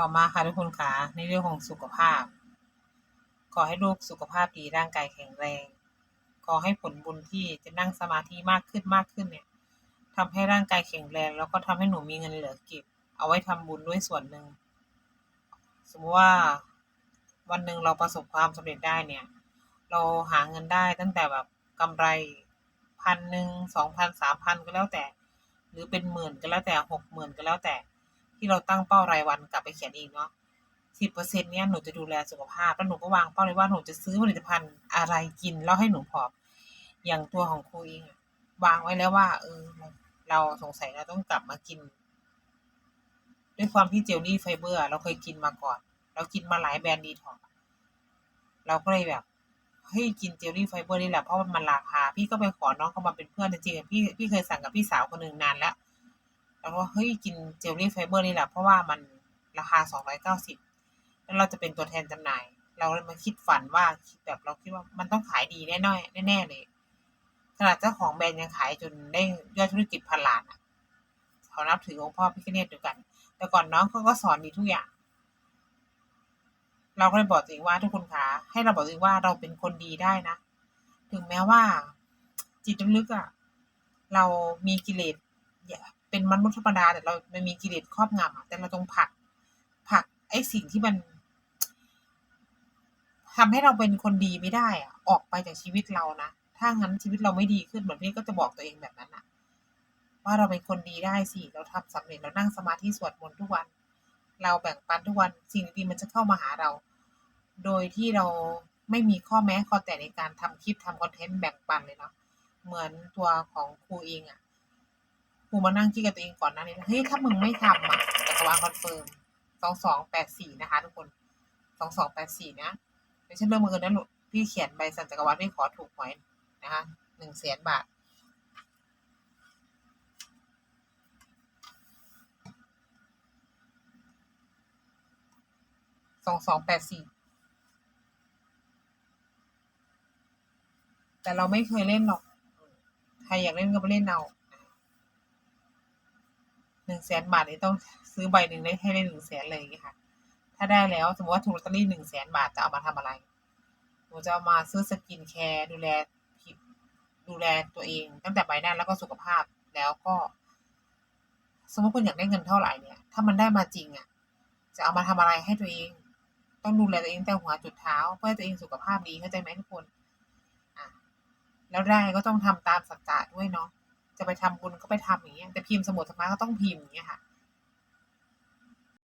ต่อมาค่ะทุกคนคะในเรื่องของสุขภาพ ขอให้ลูกสุขภาพดีร่างกายแข็งแรง ขอให้ผลบุญที่จะนั่งสมาธิมากขึ้นมากขึ้นเนี่ยทำให้ร่างกายแข็งแรง แล้วก็ทำให้หนูมีเงินเหลือเก็บ เอาไว้ทำบุญด้วยส่วนหนึ่ง สมมติว่าวันหนึ่งเราประสบความสำเร็จได้เนี่ย เราหาเงินได้ตั้งแต่แบบกำไรพันหนึ่งสองพันสามพันก็แล้วแต่ หรือเป็นหมื่นก็แล้วแต่หกหมื่นก็แล้วแต่ ที่เราตั้งเป้ารายวันกลับไปเขียนเองเนาะสิบเปอร์เซ็นต์เนี้ยหนูจะดูแลสุขภาพ แล้วหนูก็วางเป้าเลยว่าหนูจะซื้อผลิตภัณฑ์อะไรกินแล้วให้หนูผอมอย่างตัวของครูเองวางไว้แล้วว่า เออ เราสงสัยเราต้องกลับมากิน ด้วยความที่เจลลี่ไฟเบอร์ เราเคยกินมาก่อน เรากินมาหลายแบรนด์ดีท็อกเราก็เลยแบบเฮ้ยกินเจลลี่ไฟเบอร์นี่แหละเพราะมันราคา พี่ก็ไปขอน้องเขามาเป็นเพื่อนจริงๆพี่พี่เคยสั่งกับพี่สาวคนหนึ่งนานแล้ว แล้วก็เฮ้ยกินเจลลี่ไฟเบอร์นี่แหละเพราะว่ามันราคาสองร้อยเก้าสิบแล้วเราจะเป็นตัวแทนจำหน่าย เราเลยมาคิดฝันว่าคิดแบบเราคิดว่ามันต้องขายดีแน่นอนแน่ๆเลยขนาดเจ้าของแบรนด์ยังขายจนได้ยอดธุรกิจพันล้านอะเขานับถือองค์พ่อพิฆเนศด้วยกัน แต่ก่อนน้องเขาก็สอนดีทุกอย่าง เราก็เลยบอกตัวเองว่าทุกคนคะให้เราบอกตัวเองว่าเราเป็นคนดีได้นะ ถึงแม้ว่า จิตลึกอะ เรามีกิเลส เป็นมนุษย์ธรรมดาแต่เรามันมีกิเลสครอบงำอะแต่เราต้องผักผักไอ้สิ่งที่มันทำให้เราเป็นคนดีไม่ได้อะออกไปจากชีวิตเรานะถ้างั้นชีวิตเราไม่ดีขึ้นเหมือนพี่ก็จะบอกตัวเองแบบนั้นอะว่าเราเป็นคนดีได้สิเราทำสำเร็จเรานั่งสมาธิสวดมนต์ทุกวัน เราแบ่งปันทุกวันสิ่งดีมันจะเข้ามาหาเรา โดยที่เราไม่มีข้อแม้ข้อแต่ในการทำคลิปทำคอนเทนต์แบ่งปันเลยเนาะเหมือนตัวของครูเองอะ ครูมานั่งคิดกับตัวเองก่อนหน้านี้เฮ้ยถ้ามึงไม่ทำอะจักรวาลคอนเฟิร์มสองสองแปดสี่นะคะ ทุกคนสองสองแปดสี่นะไม่ใช่เรื่องมือนะหนูพี่เขียนใบสัญจักรวาลไม่ขอถูกหวยนะคะหนึ่งแสนบาทสองสองแปดสี่แต่เราไม่เคยเล่นหรอก ใครอยากเล่นก็ไปเล่นเอา นึ่งแสนบาทนี่ต้องซื้อใบหนึ่งได้ให้ได้หนึ่งแสนเลยอย่างเงี้ยค่ะ ถ้าได้แล้วสมมติว่าถูกลอตเตอรี่หนึ่งแสนบาทจะเอามาทำอะไรหนูจะเอามาซื้อสกินแคร์ดูแลผิวดูแลตัวเอง ตั้งแต่ใบหน้าแล้วก็สุขภาพแล้วก็ สมมติคุณอยากได้เงินเท่าไหร่เนี่ย ถ้ามันได้มาจริงอะ จะเอามาทำอะไรให้ตัวเอง ต้องดูแลตัวเองแต่หัวจุดเท้า เพื่อตัวเองสุขภาพดีเข้าใจไหมทุกคนอะแล้วได้ก็ต้องทำตามสัจจะด้วยเนาะ จะไปทำบุญก็ไปทำอย่างเงี้ยแต่พิมพ์สมุดสมาก็ต้องพิมพ์อย่างเงี้ยค่ะ